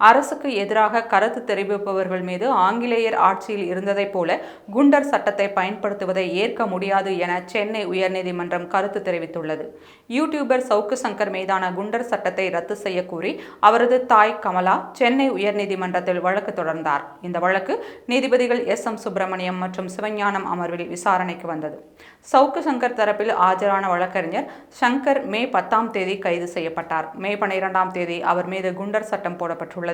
அரசுக்கு எதிராக கருத்து தெரிவிப்பவர்கள் மீது ஆங்கிலேயர் ஆட்சியில் இருந்ததைப் போல குண்டர் சட்டத்தை பயன்படுத்துவதை ஏற்க முடியாது என சென்னை உயர்நீதிமன்றம் கருத்து தெரிவித்துள்ளது. யூடியூபர் சவுக்கு சங்கர் மீதான குண்டர் சட்டத்தை ரத்து செய்ய அவரது தாய் கமலா சென்னை உயர்நீதிமன்றத்தில் வழக்கு தொடர்ந்தார். இந்த வழக்கு நீதிபதிகள் எஸ். எம். சுப்பிரமணியம் மற்றும் சிவஞானம் அமர்வில் விசாரணைக்கு வந்தது. சவுக்கு சங்கர் தரப்பில் ஆஜரான வழக்கறிஞர் சங்கர் மே பத்தாம் தேதி கைது செய்யப்பட்டார். மே பன்னிரெண்டாம் தேதி அவர் மீது குண்டர் சட்டம் போடப்பட்டுள்ளது.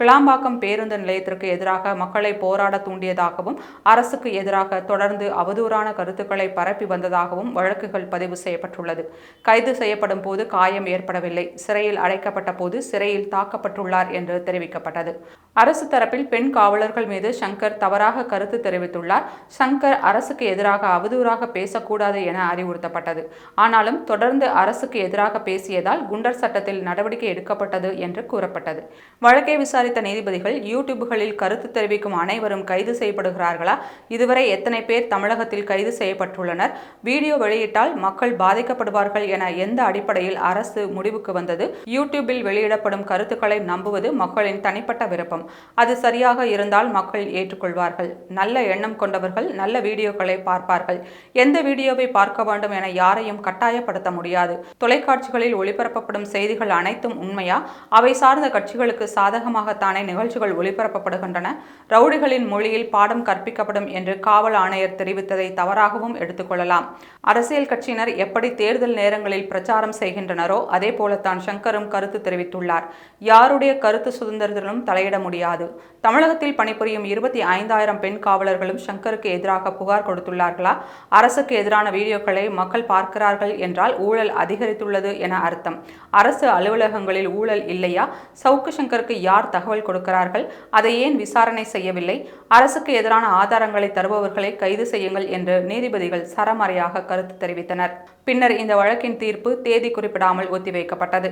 கிளாம்பாக்கம் பேருந்து நிலையத்திற்கு எதிராக மக்களை போராட தூண்டியதாகவும் அரசுக்கு எதிராக தொடர்ந்து அவதூறான கருத்துக்களை பரப்பி வந்ததாகவும் வழக்குகள் பதிவு செய்யப்பட்டுள்ளது. கைது செய்யப்படும் போது காயம் ஏற்படவில்லை. சிறையில் அடைக்கப்பட்ட போது சிறையில் தாக்கப்பட்டுள்ளார் என்று தெரிவிக்கப்பட்டது. அரசு தரப்பில் பெண் காவலர்கள் மீது சங்கர் தவறாக கருத்து தெரிவித்துள்ளார். சங்கர் அரசுக்கு எதிராக அவதூறாக பேசக்கூடாது என அறிவுறுத்தப்பட்டது. ஆனாலும் தொடர்ந்து அரசுக்கு எதிராக பேசியதால் குண்டர் சட்டத்தில் நடவடிக்கை எடுக்கப்பட்டது என்று கூறப்பட்டது. வழக்கை விசாரித்த நீதிபதிகள் யூடியூப்களில் கருத்து தெரிவிக்கும் அனைவரும் கைது செய்யப்படுகிறார்களா? இதுவரை எத்தனை பேர் தமிழகத்தில் கைது செய்யப்பட்டுள்ளனர்? வீடியோ வெளியிட்டால் மக்கள் பாதிக்கப்படுவார்கள் என எந்த அடிப்படையில் அரசு முடிவுக்கு வந்தது? யூடியூபில் வெளியிடப்படும் கருத்துக்களை நம்புவது மக்களின் தனிப்பட்ட விருப்பம். அது சரியாக இருந்தால் மக்கள் ஏற்றுக்கொள்வார்கள். நல்ல எண்ணம் கொண்டவர்கள் நல்ல வீடியோக்களை பார்ப்பார்கள். எந்த வீடியோவை பார்க்க வேண்டும் என யாரையும் கட்டாயப்படுத்த முடியாது. தொலைக்காட்சிகளில் ஒளிபரப்பப்படும் செய்திகள் அனைத்தும் உண்மையா? அவை சார்ந்த கட்சிகளுக்கு சாதகமாகத்தானே நிகழ்ச்சிகள் ஒளிபரப்பப்படுகின்றன? ரவுடிகளின் மொழியில் பாடம் கற்பிக்கப்படும் என்று காவல் ஆணையர் தெரிவித்ததை தவறாகவும் எடுத்துக்கொள்ளலாம் அரசியல் கட்சியினர் எப்படி தேர்தல் நேரங்களில் பிரச்சாரம் செய்கின்றனரோ அதே போலத்தான் சங்கரும் கருத்து தெரிவித்துள்ளார். யாருடைய கருத்து சுதந்திரத்திலும் தலையிட முடியாது. தமிழகத்தில் பணிபுரியும் இருபத்தி ஐந்தாயிரம் பெண் காவலர்களும் சங்கருக்கு எதிராக புகார் கொடுத்துள்ளார்களா? அரசுக்கு எதிரான வீடியோக்களை மக்கள் பார்க்கிறார்கள் என்றால் ஊழல் அதிகரித்துள்ளது என அர்த்தம். அரசு அலுவலகங்களில் ஊழல் இல்லையா? சவுக்கு சங்கருக்கு யார் தகவல் கொடுக்கிறார்கள்? அதை ஏன் விசாரணை செய்யவில்லை? அரசுக்கு எதிரான ஆதாரங்களை தருபவர்களை கைது செய்யுங்கள் என்று நீதிபதிகள் சரமாரியாக கருத்து தெரிவித்தனர். பின்னர் இந்த வழக்கின் தீர்ப்பு தேதி குறிப்பிடாமல் ஒத்திவைக்கப்பட்டது.